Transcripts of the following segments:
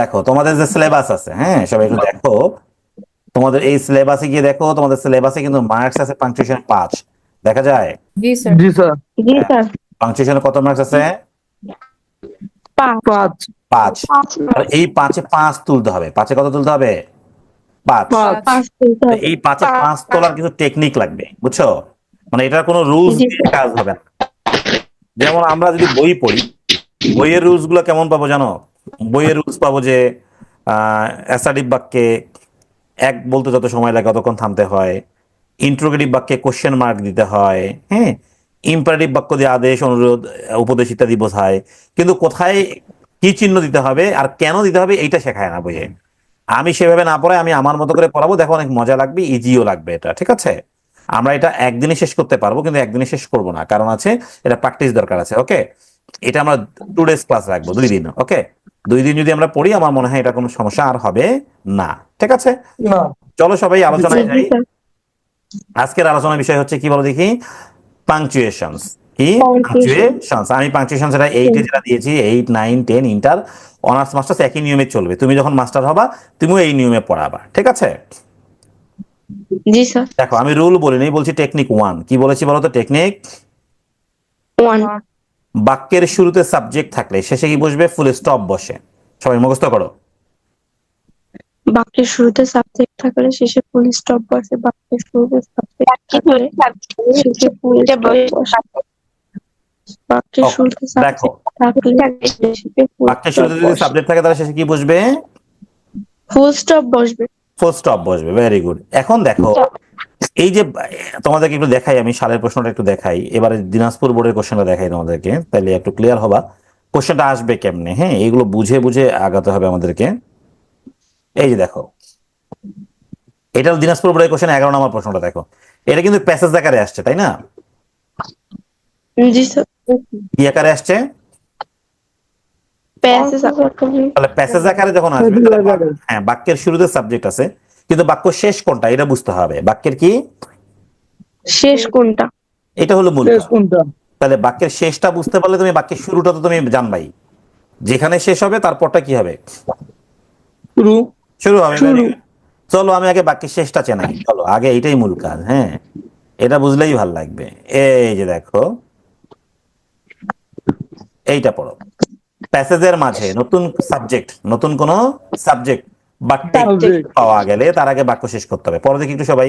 দেখো তোমাদের যে সিলেবাস আছে হ্যাঁ সবাই একটু দেখো। তোমাদের এই সিলেবাসে গিয়ে দেখো তোমাদের সিলেবাসে কিন্তু মার্কস আছে পাংচুয়েশন পাঁচ। দেখা যায়? জি স্যার জি স্যার জি স্যার পাংচুয়েশনে কত মার্কস আছে? পাঁচ। পাঁচ। এই পাঁচে পাঁচ তুলতে হবে। পাঁচে কত তুলতে হবে? পাঁচ। এই পাঁচে পাঁচ তোলার কিছু টেকনিক লাগবে বুঝছ? মানে এটার কোনো রুলস দিয়ে কাজ হবে না। যেমন আমরা যদি বই পড়ি বইয়ের রুলসগুলো কেমন পাবো জানো? বইয়ের রুলস পাবো যে অ্যাসাডিভ বাক্যে এক বলতে যত সময় লাগে ততক্ষণ থামতে হয়। ইন্ট্রোগেটিভ বাক্যে কোশ্চেন মার্ক দিতে হয় হ্যাঁ? ইম্পারেটিভ বাক্য দিয়ে আদেশ, অনুরোধ, উপদেশ ইত্যাদি বোঝায়। কিন্তু কোথায় কি চিহ্ন দিতে হবে আর কেন দিতে হবে এইটা শেখায় না বইয়ে। আমি সেভাবে না পড়াই আমি আমার মতো করে পড়াবো, দেখো অনেক মজা লাগবে ইজিও লাগবে এটা, ঠিক আছে? আমরা এটা একদিনে শেষ করতে পারব, কিন্তু একদিনে শেষ করব না। কারণ আছে, এটা প্র্যাকটিস দরকার আছে ওকে এটা আমরা টু ডেজ ক্লাস রাখব, দুই দিন ওকে দুই দিন যদি আমরা পড়ি আমার মনে হয় এটা কোনো সমস্যা আর হবে না। ঠিক আছে? চলো সবাই আলোচনায় যাই। আজকের আলোচনার বিষয় হচ্ছে কি বলো দেখি? পাংচুয়েশনস কি. পাংচুয়েশনস আমি পাংচুয়েশন এটা এইটে যেটা দিয়েছি eight nine ten inter honours masters একই নিয়মে চলবে। তুমি যখন মাস্টার হবা তুমিও এই নিয়মে পড়াবা। ঠিক আছে? জি স্যার। দেখো আমি রুল বলিনি বলছি টেকনিক ওয়ান কি বলেছি বলো তো? টেকনিক ওয়ান বাক্যের শুরুতে সাবজেক্ট থাকলে শেষে কি বসবে? ফুল স্টপ বসে। সবাই মুখস্থ করো। বাক্যের শুরুতে সাবজেক্ট থাকলে শেষে ফুল স্টপ বসে বাক্যের শুরুতে সাবজেক্ট থাকলে শেষে ফুল বাক্যের শুরুতে দেখো। সাবজেক্ট থাকলে বাক্যের শুরুতে যদি সাবজেক্ট থাকে তাহলে শেষে কি বসবে? ফুল স্টপ বসবে। ফুল স্টপ বসবে। ভেরি গুড এখন দেখো এই যে তোমাদেরকে একটু দেখাই আমি সালের প্রশ্নটা একটু দেখাই। এবারে দিনাজপুর বোর্ডের কোশ্চেনটা দেখাই তোমাদেরকে তাহলে একটু ক্লিয়ার হবা। কোশ্চেনটা আসবে কেমনে? হ্যাঁ এগুলো বুঝে বুঝে আগাতে হবে আমাদেরকে। এই যে দেখো এটা দিনাজপুর বোর্ডের কোশ্চেন এগারো নম্বর প্রশ্নটা দেখো। এটা কিন্তু প্যাসেজ আকারে আসছে তাই না? জি স্যার কি আকারে আসছে? প্যাসেজ তাহলে প্যাসেজ আকারে যখন আসবে। হ্যাঁ বাক্যের শুরুতে সাবজেক্ট আছে। কিন্তু বাক্য শেষ কোনটা? এটা বুঝতে হবে। বাক্যের কি? শেষ কোনটা? এটা হলো মূল তাহলে বাক্যের শেষটা বুঝতে পারলে তুমি বাক্যের শুরুটা তো তুমি জানবাই। যেখানে শেষ হবে তারপরটা কি হবে? শুরু। শুরু হবে. চলো আমি আগে বাক্যের শেষটা চেনাই। চলো আগে এটাই মূল কাজ হ্যাঁ? এটা বুঝলেই ভালো লাগবে। এই যে দেখো। এইটা পড়ো। প্যাসেজের মাঝে নতুন সাবজেক্ট নতুন কোন সাবজেক্ট বা টেকনিক পাওয়া গেলে তার আগে বাক্য শেষ করতে হবে। পরে দেখি একটু সবাই।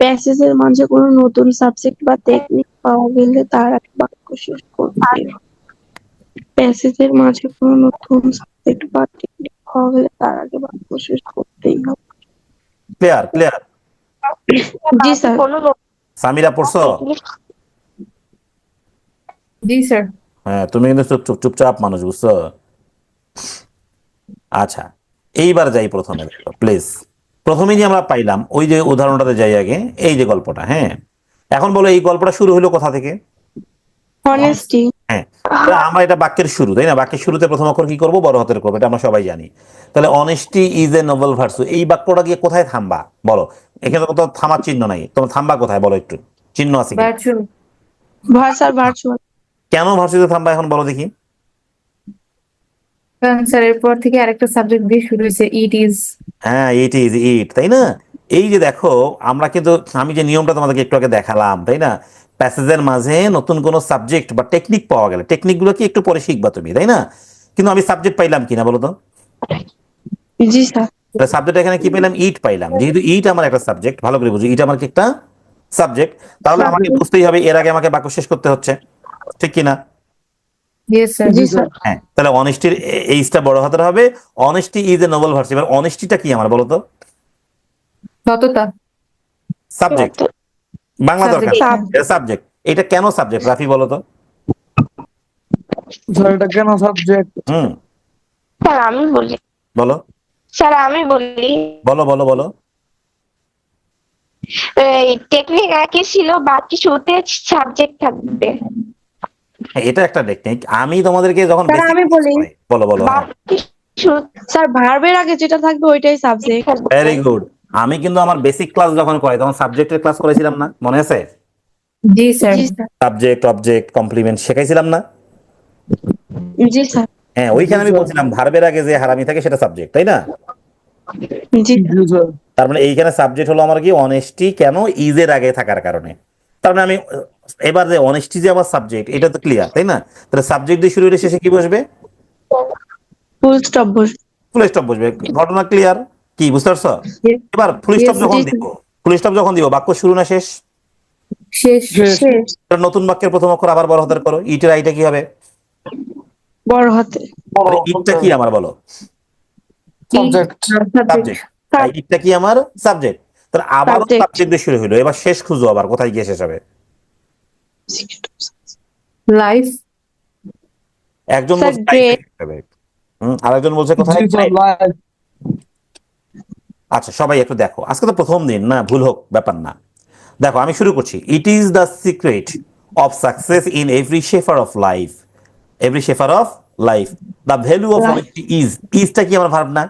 প্যাসেজের মাঝে কোনো নতুন সাবজেক্ট বা টেকনিক পাওয়া গেলে তার আগে বাক্য শেষ করতে হবে। প্যাসেজের মাঝে কোনো নতুন সাবজেক্ট বা টেকনিক পাওয়া গেলে তার আগে বাক্য শেষ করতেই হবে। ক্লিয়ার ক্লিয়ার জি স্যার সামিরা পড়ছো? জি স্যার হ্যাঁ তুমি কিন্তু চুপ চুপ চুপচাপ মানুষ বুঝছ? আচ্ছা। এইবার যাই প্রথমে প্লিজ প্রথমে যে আমরা পাইলাম ওই যে উদাহরণটাতে যাই আগে এই যে গল্পটা হ্যাঁ? এখন বলো এই গল্পটা শুরু হলো কোথা থেকে? হ্যাঁ আমরা এটা বাক্যের শুরু তাই না? বাক্যের শুরুতে প্রথম অক্ষর কি করব? বড় হাতের করব এটা আমরা সবাই জানি। তাহলে honesty is a noble virtue এই বাক্যটা গিয়ে কোথায় থামবা? বলো। এখানে তো কোথাও থামার চিহ্ন নাই। তোমার থামবা কোথায়? বলো একটু। চিহ্ন আছে কেন ভার্সুতে থামবা এখন বলো দেখি। কারণ স্যার এরপর থেকে আরেকটা সাবজেক্ট দিয়ে শুরু হয়েছে ইট ইজ হ্যাঁ ইট ইজ ইট তাই না? এই যে দেখো আমরা কিন্তু আমি যে নিয়মটা তোমাদেরকে একটু আগে দেখালাম তাই না? প্যাসেজের মাঝে নতুন কোনো সাবজেক্ট বা টেকনিক পাওয়া গেলে টেকনিকগুলো কি একটু পরে শিখবা তুমি তাই না? কিন্তু আমি সাবজেক্ট পাইলাম কিনা বলো তো? জি স্যার। সাবজেক্ট এখানে কি পেলাম ইট পাইলাম। যেহেতু ইট আমার একটা সাবজেক্ট ভালো করে বুঝি ইট আমার কি একটা সাবজেক্ট তাহলে আমাকে বুঝতেই হবে এর আগে আমাকে বাক্য শেষ করতে হচ্ছে ঠিক কিনা ইয়েস স্যার জি স্যার হ্যাঁ তাহলে অনেস্টির এইচটা বড় হাতের হবে। Honesty is a noble virtue এবার অনেস্টিটা কি আমার বলো তো? সততা। সাবজেক্ট বাংলা দরকার। সাবজেক্ট এটা কেন সাবজেক্ট রাফি বলো তো। স্যার এটা কেন সাবজেক্ট হুম। স্যার আমি বলি। বলো। স্যার আমি বলি। বলো বলো বলো। এই টেকনিক একই ছিল বাকি শুরুতে সাবজেক্ট থাকবে। এটা একটা টেকনিক আমি তোমাদেরকে যখন আমি বলি। বলো বলো স্যার ভার্বের আগে যেটা থাকবে ওইটাই সাবজেক্ট ভেরি গুড আমি কিন্তু আমার বেসিক ক্লাস যখন করাই তখন সাবজেক্টের ক্লাস করেছিলাম না মনে আছে? জি স্যার সাবজেক্ট অবজেক্ট কমপ্লিমেন্ট শেখাইছিলাম না? জি স্যার হ্যাঁ ওইখানে আমি বলছিলাম ভার্বের আগে যে হারামি থাকে সেটা সাবজেক্ট তাই না? জি জি তার মানে এইখানে সাবজেক্ট হলো আমার কি অনেস্টি কেন ইজের আগে থাকার কারণে? তার মানে আমি এবার যে অনেস্টি যে আমার সাবজেক্ট এটা তো ক্লিয়ার তাই না? তাহলে সাবজেক্ট দিয়ে শুরু হলে শেষে কি বসবে? ফুল স্টপ বসবে ফুল স্টপ বসবে। ঘটনা ক্লিয়ার কি বুঝতে পারছ. এবার ফুল স্টপ যখন. দিব ফুল স্টপ যখন দিব বাক্য শুরু না শেষ? শেষ। শেষ। নতুন বাক্যের প্রথম অক্ষর আবার বড় হাতের করো। ইটের আইটা কি হবে? বড় হাতে। ইটটা কি আমার বলো? সাবজেক্ট সাবজেক্ট ইটটা কি আমার? সাবজেক্ট তাহলে আবার সাবজেক্ট দিয়ে শুরু হলো এবার শেষ খুঁজো আবার কোথায় গিয়ে শেষ হবে? লাইফ একজন আরেকজন বলছে কোথায় আচ্ছা সবাই একটু দেখো। আজকে তো প্রথম দিন না ভুল হোক ব্যাপার না। দেখো আমি শুরু করছি। It is the secret of success in every sphere of life every sphere of life the value of is ইজটা কি আমার ভার্ব না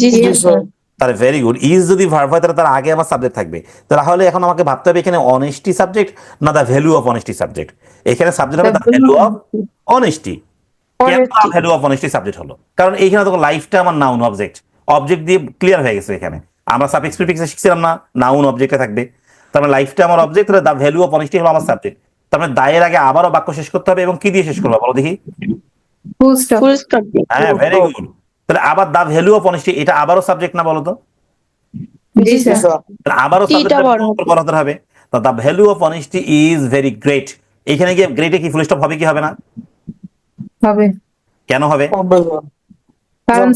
জি স্যার তাহলে ভেরি গুড ইজ যদি ভার্ব হয় তাহলে তার আগে আমার সাবজেক্ট থাকবে। তাহলে এখন আমাকে ভাবতে হবে এখানে অনেস্টি সাবজেক্ট না the value of honesty subject এখানে সাবজেক্ট হবে the value of honesty value of honesty subject হলো? কারণ এইখানে তো লাইফটা আমার নাউন অবজেক্ট অবজেক্ট দিয়ে ক্লিয়ার হয়ে গেছে এখানে। আমরা সাফিক্স প্রিফিক্সে শিখছিলাম না নাউন অবজেক্টে থাকবে। তার মানে লাইফটা আমার অবজেক্ট তাহলে দ্য ভ্যালু অফ অনেস্টি হলো আমার সাবজেক্ট তার মানে দায়ের আগে আবারও বাক্য শেষ করতে হবে এবং কি দিয়ে শেষ করব বলো দেখি? ফুল স্টপ ফুল স্টপ হ্যাঁ ভেরি গুড তাহলে আবার দ্য ভ্যালু অফ অনেস্টি এটা আবারও সাবজেক্ট না বলতো তো? জি স্যার স্যার তাহলে আবারও সাবজেক্ট হবে? তো the value of honesty is very great এখানে গিয়ে গ্রেটে কি ফুল স্টপ হবে কি হবে না? হবে। কেন হবে? কারণ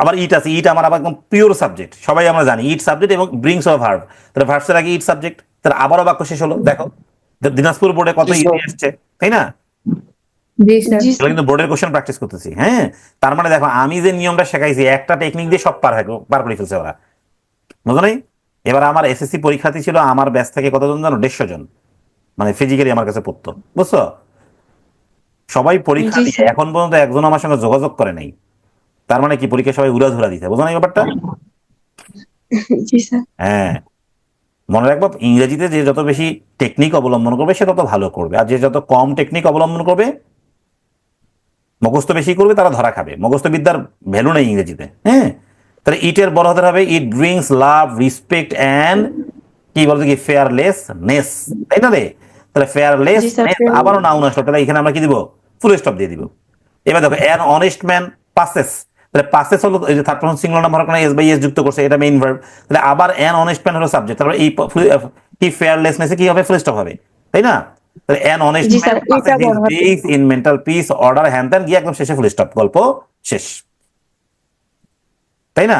আবার ইট আছে। ইট আমার আবার একদম পিওর সাবজেক্ট সবাই আমরা জানি ইট সাবজেক্ট এবং ব্রিংস অফ ভার্ব তাহলে ভার্বসের আগে ইট সাবজেক্ট তাহলে আবারও বাক্য শেষ হলো। দেখো দিনাজপুর বোর্ডে কত ইট। এসছে তাই না? কিন্তু বোর্ডের কোশ্চেন প্র্যাকটিস করতেছি হ্যাঁ? তার মানে দেখো আমি যে নিয়মটা শেখাইছি একটা টেকনিক দিয়ে সব পার পার করে ফেলছে ওরা। বুঝো নাই এবার আমার এসএসসি পরীক্ষার্থী ছিল আমার ব্যাচ থেকে কতজন জানো? দেড়শো জন। মানে ফিজিক্যালি আমার কাছে পড়তো বুঝছ? সবাই পরীক্ষা দিয়ে এখন পর্যন্ত একজন আমার সঙ্গে যোগাযোগ করে নাই। তার মানে কি পরীক্ষা সবাই উড়া ধরা দিতে বুঝো না এই ব্যাপারটা? হ্যাঁ। মনে রাখব ইংরেজিতে যে যত বেশি টেকনিক অবলম্বন করবে সে তত ভালো করবে। আর যে যত কম টেকনিক অবলম্বন করবে মুখস্থ বেশি করবে তারা ধরা খাবে। মুখস্থ বিদ্যার ভ্যালু নেই ইংরেজিতে হ্যাঁ? তাহলে ইটের বড় হতে হবে it brings love respect and কি বলতো কি ফেয়ারলেস নেস তাই না রে? তাহলে ফেয়ারলেস। আবারও নাউন আসলো তাহলে এখানে আমরা কি দিব? ফুল স্টপ দিয়ে দিব। এবার দেখো অ্যান অনেস্ট ম্যান পাসেস তাহলে পাসেস হলো এই যে থার্ড পারসন সিঙ্গুলার নাম্বার ওখানে এস বাই এস যুক্ত করছে এটা মেইন ভার্ব তাহলে আবার অ্যান অনেস্ট ম্যান হলো সাবজেক্ট তাহলে এই কি ফেয়ারলেসনেসে কি হবে? ফুল স্টপ হবে। তাই না? An honest. Days in mental peace order হ্যান ত্যান গিয়ে একদম শেষে ফুল স্টপ গল্প শেষ। তাই না?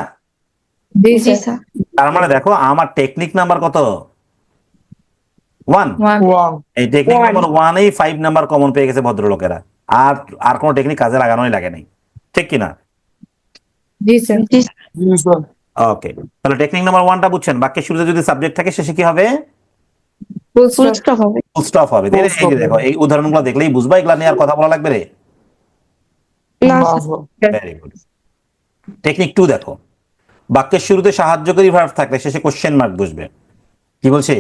তার মানে দেখো আমার টেকনিক নাম্বার কত? ওয়ান এই টেকনিক. নাম্বার ওয়ানেই ফাইভ নাম্বার কমন পেয়ে গেছে ভদ্রলোকেরা। আর আর কোনো টেকনিক কাজে লাগানোই লাগে নাই। ঠিক কিনা? জি স্যার। জি। জি স্যার। ওকে তাহলে টেকনিক নাম্বার ওয়ানটা বুঝছেন। বাক্যের শুরুতে যদি সাবজেক্ট থাকে শেষে কি হবে? ফুল স্টপ হবে। স্টপ হবে। দেখো এই উদাহরণগুলো দেখলেই বুঝবা এগুলা নিয়ে আর কথা বলা লাগবে রে? ভেরি গুড টেকনিক টু দেখো। বাক্যের শুরুতে সাহায্যকারী ভার্ব থাকলে শেষে কোশ্চেন মার্ক বসবে কি বলছে?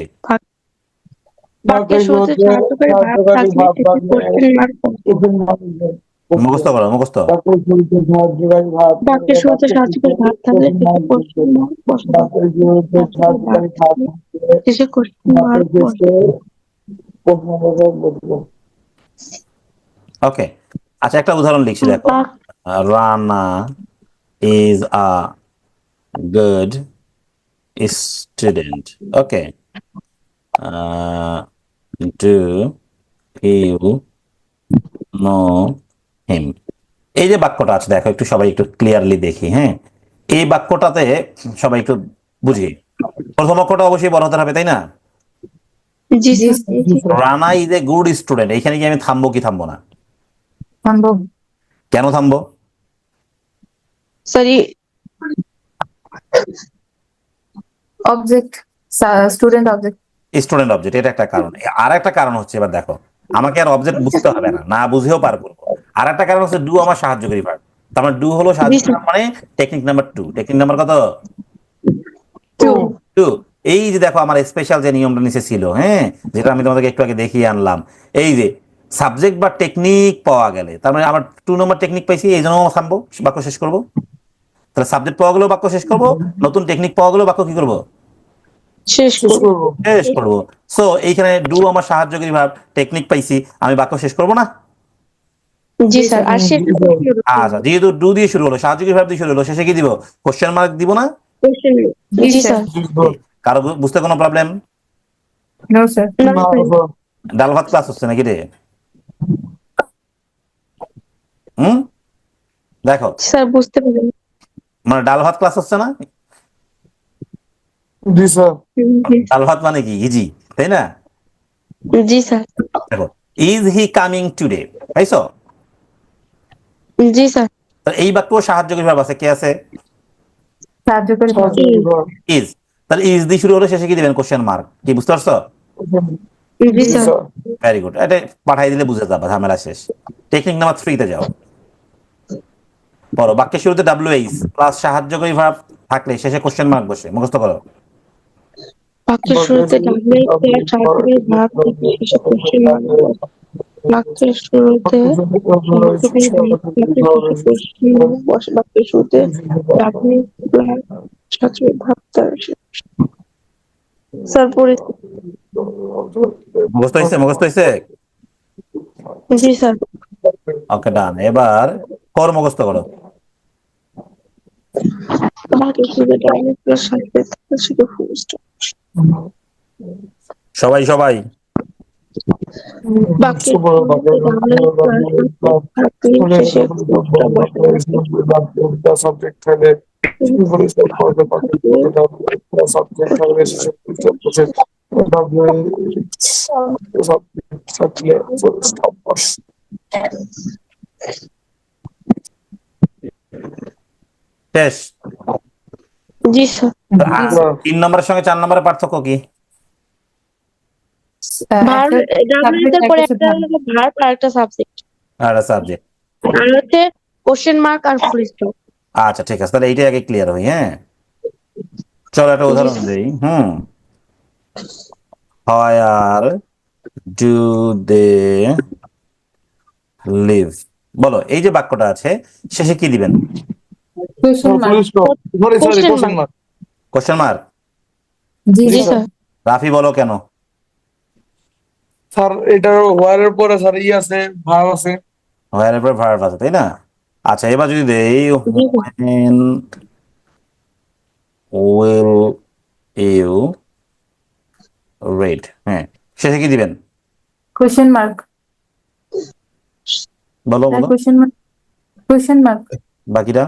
বাক্যের শুরুতে সাহায্যকারী ভাব থাকলে কোশ্চেন মার্ক মুখস্থ করো মুখস্থ। শেষে কোশ্চেন মার্ক ওকে আচ্ছা একটা উদাহরণ লিখছি দেখো is a good student. Okay. Uh, do you know him? এই যে বাক্যটা আছে দেখো একটু সবাই একটু ক্লিয়ারলি দেখি হ্যাঁ এই বাক্যটাতে সবাই একটু বুঝি প্রথম অক্ষরটা অবশ্যই বড় হতে হবে তাই না জি জি Rana is a good student এখানে কি আমি থামবো কি থামবো না? সম্ভব কেন থামবো? Sorry object student object student object এটা একটা কারণ। আর একটা কারণ হচ্ছে এবার দেখো আমাকে আর অবজেক্ট বুঝতে হবে না। না বুঝেও পার করব আর একটা কারণ হচ্ছে ডু আমার সাহায্যকারী ভার্ব তার মানে ডু হলো সাহায্য মানে technique number two technique number কত? টু টু এই যে দেখো আমার স্পেশাল যে নিয়মটা নিচে ছিল হ্যাঁ যেটা আমি তোমাদেরকে একটু আগে দেখিয়ে আনলাম এই যে সাবজেক্ট বা টেকনিক পাওয়া গেলে তার মানে আমার টু নম্বর টেকনিক পাইছি এই জন্য থামবো বাক্য শেষ করব। তাহলে সাবজেক্ট পাওয়া গেলেও বাক্য শেষ করব নতুন টেকনিক পাওয়া গেলেও বাক্য কি করব? শেষ করব। করব শেষ করব। সো এইখানে ডু আমার সাহায্যকারী ভাব টেকনিক পাইছি আমি বাক্য শেষ করব না? জি স্যার আর শেষ আচ্ছা যেহেতু ডু দিয়ে শুরু হলো সাহায্যকারী ভাব দিয়ে শুরু হলো শেষে কি দিব? কোশ্চেন মার্ক দিব না? জি, জি স্যার। কারও বুঝতে কোনো প্রবলেম। ডাল ভাত ক্লাস হচ্ছে নাকি রে? হুম? দেখো। স্যার বুঝতে পারেন মানে ডাল ভাত ক্লাস হচ্ছে না? জি স্যার ডাল ভাত মানে কি? ইজি তাই না? জি স্যার দেখো ইজ হি কামিং টুডে তাইছো জি স্যার এই বাক্য সাহায্যকারী ভাব আছে কে আছে? কার্যকরী ভাব। ইজ তাহলে ইজ দিয়ে শুরু হলে শেষে কি দিবেন? কোশ্চেন মার্ক কি বুঝতে পারছ। ভেরি গুড এটা পাঠাই দিলে বুঝে যাবে ঝামেলা শেষ। টেকনিক নাম্বার থ্রিতে যাও। বলো বাক্যের শুরুতে ডাব্লিউ এইচ প্লাস সাহায্যকারী ভাব থাকলে শেষে কোশ্চেন মার্ক বসে। মুখস্থ করো। বাক্যের শুরুতে ডাব্লিউ প্লাস সাহায্যকারী ভাব থেকে শেষে কোশ্চেন বাক্যের শুরুতে বাক্যের শুরুতে স্যার মুখস্থ হয়েছে মুখস্থ হয়েছে? জি স্যার। Okay done. এবার কর মুখস্থ করো। সবাই সবাই। সাবজেক্ট সাবজেক্ট থাকলে সাবজেক্ট থাকলে শেষ। জি স্যার। তিন নম্বরের সঙ্গে চার নম্বরের পার্থক্য কি আহ, ভার একটা ডাব্লিউ subject, এর পরে একটা একটা ভার্ব আর একটা সাবজেক্ট আর সাবজেক্ট আর হচ্ছে কোশ্চেন মার্ক আর ফুল স্টপ আচ্ছা ঠিক আছে। তাহলে এইটাই আগে ক্লিয়ার হই হ্যাঁ? চলো একটা উদাহরণ দিই হুম? হয় আর ডু দে লিভ বলো এই যে বাক্যটা আছে শেষে কি দিবেন? কোশ্চেন মার্ক কোশ্চেন মার্ক জি জি স্যার স্যার রাফি বলো কেন? স্যার এটার ওয়ারের পরে স্যার ই আছে ভাব আছে। হোয়ার এর ভার্ব আছে তাই না? আচ্ছা এবার যদি দেই when will you read? হ্যাঁ শেষে কি দিবেন? Question mark. বলো বলো। Question mark question mark. বাকিটা?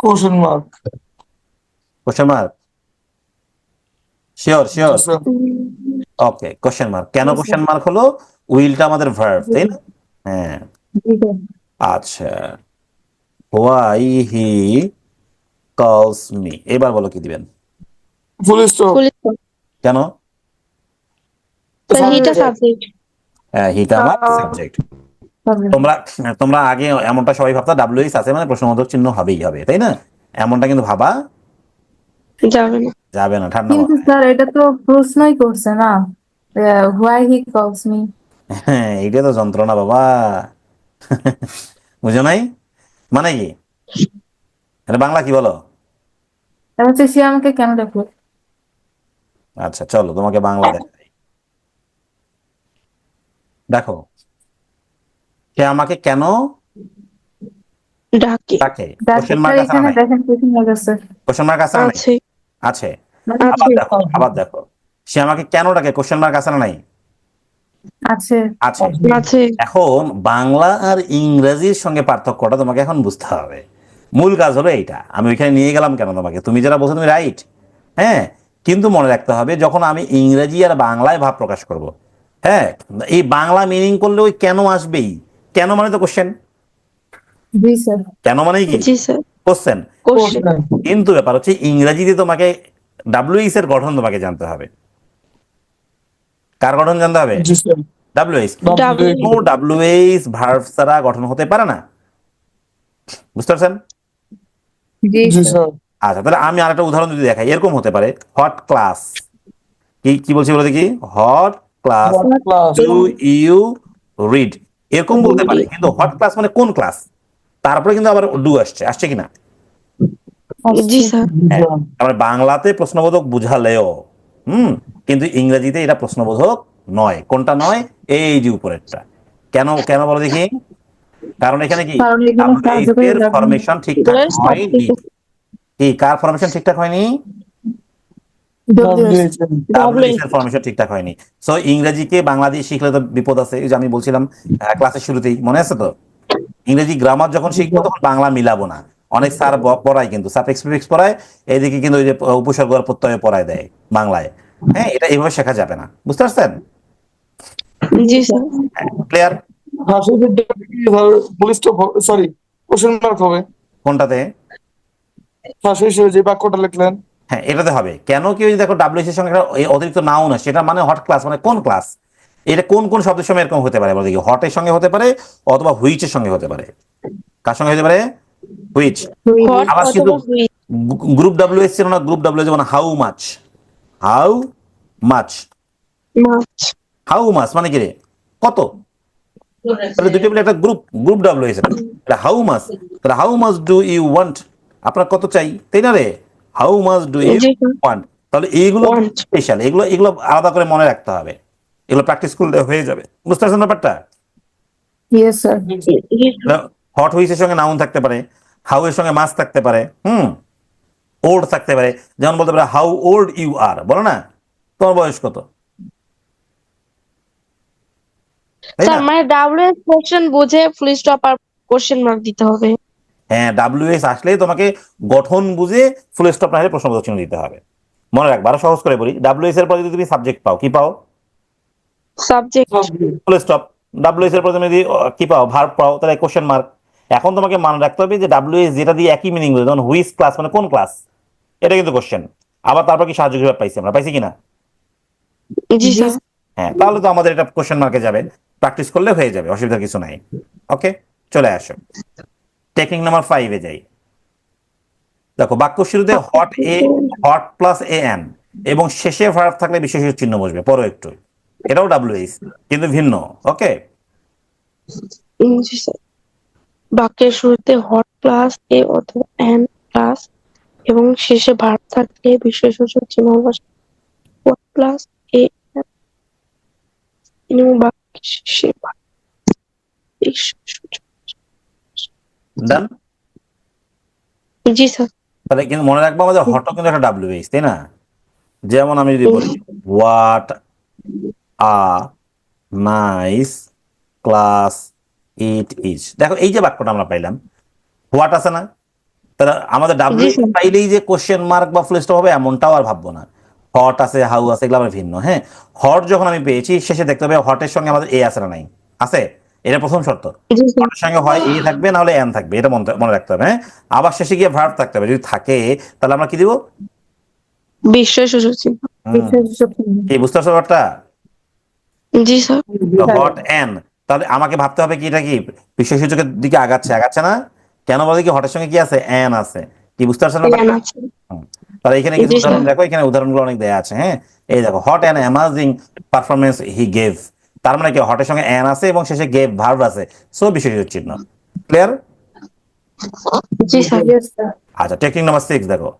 Question mark question mark sure sure sir okay question mark কেন. কোশ্চেন মার্ক হলো? উইলটা আমাদের ভার্ব তাই না? হ্যাঁ। আচ্ছা। হোয়াই হি কলস মি এবার বলো কি দিবেন? ফুল স্টপ কেন? হিটা সাবজেক্ট হ্যাঁ হিটা আমার সাবজেক্ট তোমরা তোমরা আগে এমনটা সবাই ভাবতা ডাব্লিউ আছে মানে প্রশ্নবোধক চিহ্ন হবেই হবে তাই না? এমনটা কিন্তু ভাবা যাবে না। যাবে না ঠান্ডা কিন্তু। স্যার এটা তো প্রশ্নই করছে না। হোয়াই হি কলস মি হ্যাঁ এইটা তো যন্ত্রণা বাবা। বুঝো নাই? মানে কি? এটা বাংলা কি বলো? এটা হচ্ছে সে আমাকে কেন ডাকলো আচ্ছা চলো তোমাকে বাংলা দেখাই। দেখো সে আমাকে কেন ডাকে। ডাকে? কোশ্চেন মার্ক আছে কোশ্চেন মার্ক আছে? আছে। আছে আবার দেখো আবার দেখো। সে আমাকে কেন ডাকে? কোশ্চেন মার্ক আছে না নাই? আছে। আছে। আছে। এখন বাংলা আর ইংরেজির সঙ্গে পার্থক্যটা তোমাকে এখন বুঝতে হবে। মূল কাজ হলো এইটা। আমি ওইখানে নিয়ে গেলাম কেন তোমাকে? তুমি যারা বলছো তুমি রাইট হ্যাঁ? কিন্তু মনে রাখতে হবে যখন আমি ইংরেজি আর বাংলায় ভাব প্রকাশ করব হ্যাঁ? এই বাংলা মিনিং করলে ওই কেন আসবেই? কেন মানে তো কোশ্চেন কেন মানেই কি? কোশ্চেন কিন্তু ব্যাপার হচ্ছে ইংরেজিতে তোমাকে ডাব্লিউএস এর গঠন তোমাকে জানতে হবে। কার গঠন জানতে হবে? ডাব্লিউএস ডাব্লিউএস ভার্ব ছাড়া গঠন হতে পারে না। বুঝতে পারছেন? আচ্ছা তাহলে আমি আরেকটা উদাহরণ যদি দেখাই এরকম হতে পারে হট ক্লাস কি কি বলছি বলে দেখি? হট ক্লাস ইউ রিড এরকম বলতে পারে কিন্তু হোয়াট ক্লাস মানে কোন ক্লাস তারপরে কিন্তু আবার ডু আসছে। আসছে কিনা? আমরা বাংলাতে প্রশ্নবোধক বুঝালেও হুম কিন্তু ইংরেজিতে এটা প্রশ্নবোধক নয়। কোনটা নয়? এই যে উপরেরটা। কেন কেন বলো দেখি? কারণ এখানে কি। ফরমেশন ঠিকঠাক হয়নি। কি কার ফরমেশন ঠিকঠাক হয়নি? ফরমেশন ঠিকঠাক হয়নি। সো ইংরেজিকে বাংলা দিয়ে শিখলে তো বিপদ আছে। এই যে আমি বলছিলাম ক্লাসের শুরুতেই মনে আছে তো? ইংরেজি গ্রামার যখন শিখব তখন বাংলা মিলাবো না। অনেক স্যার পড়ায় কিন্তু প্রিফিক্স পড়ায় এইদিকে কিন্তু ওই যে উপসর্গ প্রত্যয় পড়ায় দেয় বাংলায়। হ্যাঁ এটা এইভাবে শেখা যাবে না। বুঝতে পারছেন? ক্লিয়ার হ্যাঁ সরি কোশ্চেন মার্ক হবে। কোনটাতে? হ্যাঁ যে বাক্যটা লিখলেন। হ্যাঁ এটাতে হবে। কেন কি ওই দেখো ডাব্লিউএস এর সঙ্গে অতিরিক্ত নাউন আছে সেটা মানে হট ক্লাস মানে কোন ক্লাস এটা কোন কোন শব্দের সঙ্গে এরকম হতে পারে? বলো দেখি হটের সঙ্গে হতে পারে অথবা হুইচের সঙ্গে হতে পারে। কার সঙ্গে হতে পারে? হুইচ আবার হুইচ গ্রুপ ডাব্লিউএস ছিল না গ্রুপ ডাব্লিউ যেমন how much how much how much মানে কি রে? কত? তাহলে দুটো মিলে একটা গ্রুপ গ্রুপ ডাব্লিউ এস এটা হাউ মাছ তাহলে how much do you want আপনার কত চাই? তাই না রে? How much do you want তাহলে এইগুলো স্পেশাল এগুলো এগুলো আলাদা করে মনে রাখতে হবে। এগুলো প্র্যাকটিস করলে হয়ে যাবে। বুঝতে পারছেন ব্যাপারটা? ইয়েস স্যার জি হট হুইসের সঙ্গে নাউন থাকতে পারে হাউ এর সঙ্গে মাছ থাকতে পারে হুম ওল্ড থাকতে পারে। যেমন বলতে পারে হাউ ওল্ড ইউ আর বলো না? তোমার বয়স কত? স্যার মানে ডাব্লিউ এস কোশ্চেন বুঝে ফুল স্টপ আর কোশ্চেন মার্ক দিতে হবে। হ্যাঁ ডাব্লিউএস আসলেই তোমাকে গঠন বুঝে ফুল স্টপ না হলে প্রশ্নবোধক চিহ্ন দিতে হবে। মনে রাখবে আরও সহজ করে বলি। ডাব্লিউএস এর পরে যদি তুমি সাবজেক্ট পাও কি পাও? সাবজেক্ট ফুল স্টপ ডাব্লিউএস এর পরে তুমি যদি কি পাও? ভার্ব পাও? তাহলে কোশ্চেন মার্ক এখন তোমাকে মনে রাখতে হবে যে ডাব্লিউএস যেটা দিয়ে একই মিনিং বোঝে যেমন হুইস ক্লাস মানে কোন ক্লাস এটা কিন্তু কোশ্চেন আবার তারপর কি সাহায্য হিসেবে পাইছি আমরা? পাইছি কিনা? হ্যাঁ তাহলে তো আমাদের এটা কোশ্চেন মার্কে যাবে। প্র্যাকটিস করলে হয়ে যাবে অসুবিধার কিছু নাই। ওকে চলে আসো। টেকনিক নাম্বার ফাইভে যাই। দেখো বাক্য শুরুতে what a what plus a an এবং শেষে ভার্ব থাকলে বিশেষ চিহ্ন বসবে। পরও একটু। এটাও ডাব্লিউএস কিন্তু ভিন্ন ওকে বাক্যের শুরুতে হট প্লাস এ অথবা এন প্লাস এবং শেষে ভার্ব থাকলে বিশেষসূচক চিহ্ন বসে হট প্লাস এ বাক্যের শেষে বিশেষসূচক ডান জি স্যার তাহলে কিন্তু মনে রাখব আমাদের হটও কিন্তু একটা ডাব্লিউএস তাই না? যেমন আমি যদি বলি what a nice class it is. দেখো এই যে বাক্যটা আমরা পাইলাম হোয়াট আছে না? তাহলে আমাদের ডাব্লিউ পাইলেই যে কোশ্চেন মার্ক বা ফুল স্টপ হবে এমনটাও আর ভাববো না। হট আছে হাউ আছে এগুলো আমার ভিন্ন হ্যাঁ? হট যখন আমি পেয়েছি শেষে দেখতে হবে হটের সঙ্গে আমাদের এ আছে না নাই? আছে? এটা প্রথম শর্ত। হটের সঙ্গে হয় এ থাকবে না হলে এন থাকবে এটা মনে মনে রাখতে হবে হ্যাঁ? আবার শেষে গিয়ে ভার্ব থাকতে হবে যদি থাকে তাহলে আমরা কি দিব? বিশেষসূচক কি বুঝতে পারছ ব্যাপারটা? জি স্যার। হট এন তাহলে আমাকে ভাবতে হবে কি এটা কি? বিশেষ সূচকের দিকে আগাচ্ছে আগাচ্ছে না? কেন বলে কি হটের সঙ্গে কি আছে? এন আছে। কি বুঝতে পারছেন তাহলে এখানে কিছু উদাহরণ দেখো এখানে উদাহরণগুলো অনেক দেয়া আছে হ্যাঁ? এই দেখো what an amazing performance he gave তার মানে কি হটের সঙ্গে অ্যান আছে এবং শেষে গেভ ভার্ব আছে। সো বিশেষ চিহ্ন। ক্লিয়ার. আচ্ছা টেকনিক নাম্বার সিক্স দেখো।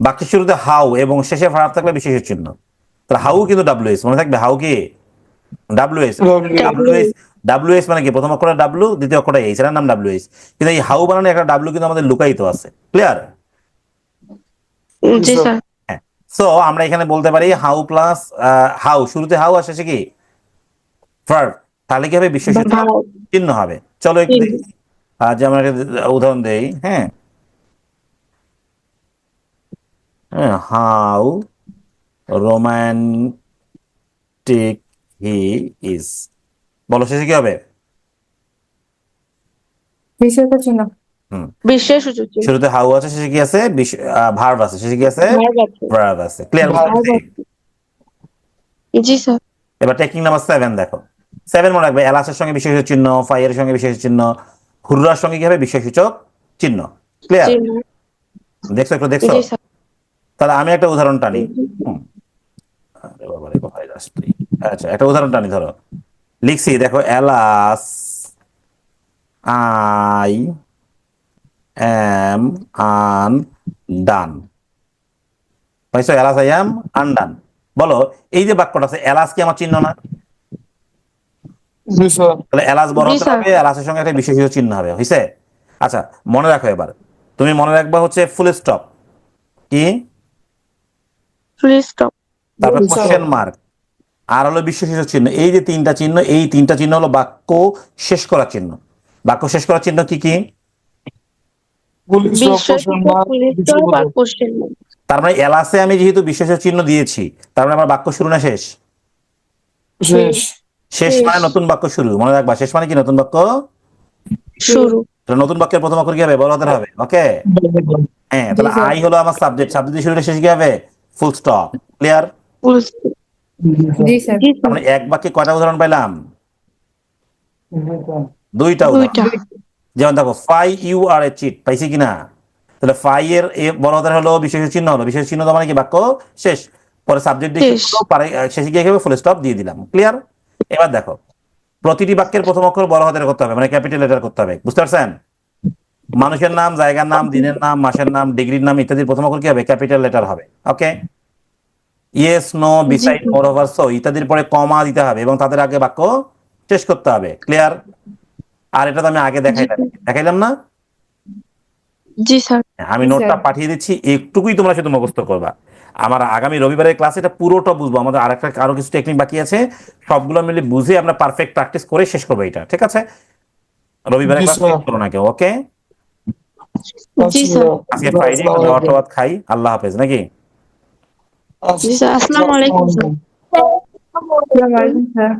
বাক্যের শুরুতে হাউ এবং শেষে ভার্ব থাকলে বিশেষ চিহ্ন। তাহলে হাউ কিন্তু ডাব্লিউএস মনে থাকবে হাউ কি? ডাব্লিউএস ডাব্লিউএস ডাব্লিউএস মানে কি? প্রথম অক্ষরটা ডাব্লিউ দ্বিতীয় অক্ষরটা এইচ এর নাম ডাব্লিউএস কিন্তু এই হাউ বানানো একটা ডাব্লিউ কিন্তু আমাদের লুকায়িত আছে। ক্লিয়ার সো আমরা এখানে বলতে পারি হাউ প্লাস হাউ। শুরুতে হাউ শেষে কি? ভার্ব তাহলে কি হবে? বিশেষিত চিহ্ন হবে। চলো একটু আহ, যেমন উদাহরণ দেই হ্যাঁ হাউ রোমান্টিক হি ইজ বলো শেষে কি হবে? চিহ্ন শুরুতে হাউ আছে শেষে কি আছে? ভার্ব আছে। শেষে কি আছে? ভার্ব আছে। ক্লিয়ার জি স্যার এবার টেকনিক নাম্বার সেভেন দেখো। সেভেন মনে রাখবে এলাসের সঙ্গে বিশেষ চিহ্ন ফাইয়ের সঙ্গে বিশেষ চিহ্ন হুররার সঙ্গে কি হবে? বিশেষসূচক চিহ্ন। ক্লিয়ার দেখছ একটু দেখছ? তাহলে আমি একটা উদাহরণ টানি। হুম। আরে বাবারে, কোথায় যাস তুই? আচ্ছা একটা উদাহরণ টানি ধরো। লিখছি দেখো alas I am undone. পাইছো? এলাস আই এম আনডান বলো এই যে বাক্যটা আছে এলাস কি আমার চিহ্ন না? তাহলে এলাস বড় হতে হবে এলাসের সঙ্গে একটা বিশেষ চিহ্ন হবে হয়েছে আচ্ছা মনে রাখো এবার। তুমি মনে রাখবা হচ্ছে ফুল স্টপ কি? ফুল স্টপ তারপর কোশ্চেন মার্ক আর হলো বিশ্বসূচক চিহ্ন। এই যে তিনটা চিহ্ন এই তিনটা চিহ্ন হলো বাক্য শেষ করার চিহ্ন। বাক্য শেষ করার চিহ্ন কি কি? তার মানে এলাসে আমি যেহেতু বিশ্বসূচক চিহ্ন দিয়েছি তার মানে আমার বাক্য শুরু না শেষ? শেষ। মানে নতুন বাক্য শুরু। মনে রাখবা শেষ মানে কি? নতুন বাক্য? শুরু। নতুন বাক্যের প্রথম অক্ষর কি হবে? বড় হাতের হবে। ওকে? হ্যাঁ তাহলে আই হলো আমার সাবজেক্ট সাবজেক্ট দিয়ে শুরু হলে শেষ কি হবে? ফুল স্টপ ক্লিয়ার এক বাক্যে কয়টা উদাহরণ পাইলাম? দুইটা। উদাহরণ যেমন দেখো fie you are a cheat পাইছি কিনা? তাহলে ফাই এর বড় হাতের হলো বিশেষ চিহ্ন হলো। বিশেষ চিহ্ন তো মানে কি? বাক্য শেষ। পরে সাবজেক্ট দিয়ে শেষ। গিয়ে ফুল স্টপ দিয়ে দিলাম। ক্লিয়ার এবার দেখো প্রতিটি বাক্যের প্রথম অক্ষর বড় হাতের করতে হবে মানে ক্যাপিটাল লেটার করতে হবে। বুঝতে পারছেন? মানুষের নাম জায়গার নাম দিনের নাম মাসের নাম ডিগ্রির নাম ইত্যাদির প্রথম অক্ষর কি হবে? ক্যাপিটাল লেটার হবে। Okay yes no beside moreover so ইত্যাদির পরে কমা দিতে হবে এবং তাদের আগে বাক্য শেষ করতে হবে। ক্লিয়ার আর এটা তো আমি আগে দেখাইলাম দেখাইলাম না? জি স্যার। আমি নোটটা পাঠিয়ে দিচ্ছি একটুকুই তোমরা শুধু মুখস্থ করবা। আমার আগামী রবিবারের ক্লাসে এটা পুরোটা বুঝব আমাদের আরেকটা আরও কিছু টেকনিক বাকি আছে সবগুলো মিলে বুঝে আমরা পারফেক্ট প্র্যাকটিস করে শেষ করব এটা ঠিক আছে? রবিবারের জি, ক্লাস। করো না কেউ ওকে জি, স্যার। আজকে ফ্রাইডে একটু খাই আল্লাহ হাফেজ নাকি? জি স্যার। আসসালামু আলাইকুম স্যার। আসসালামু আলাইকুম স্যার।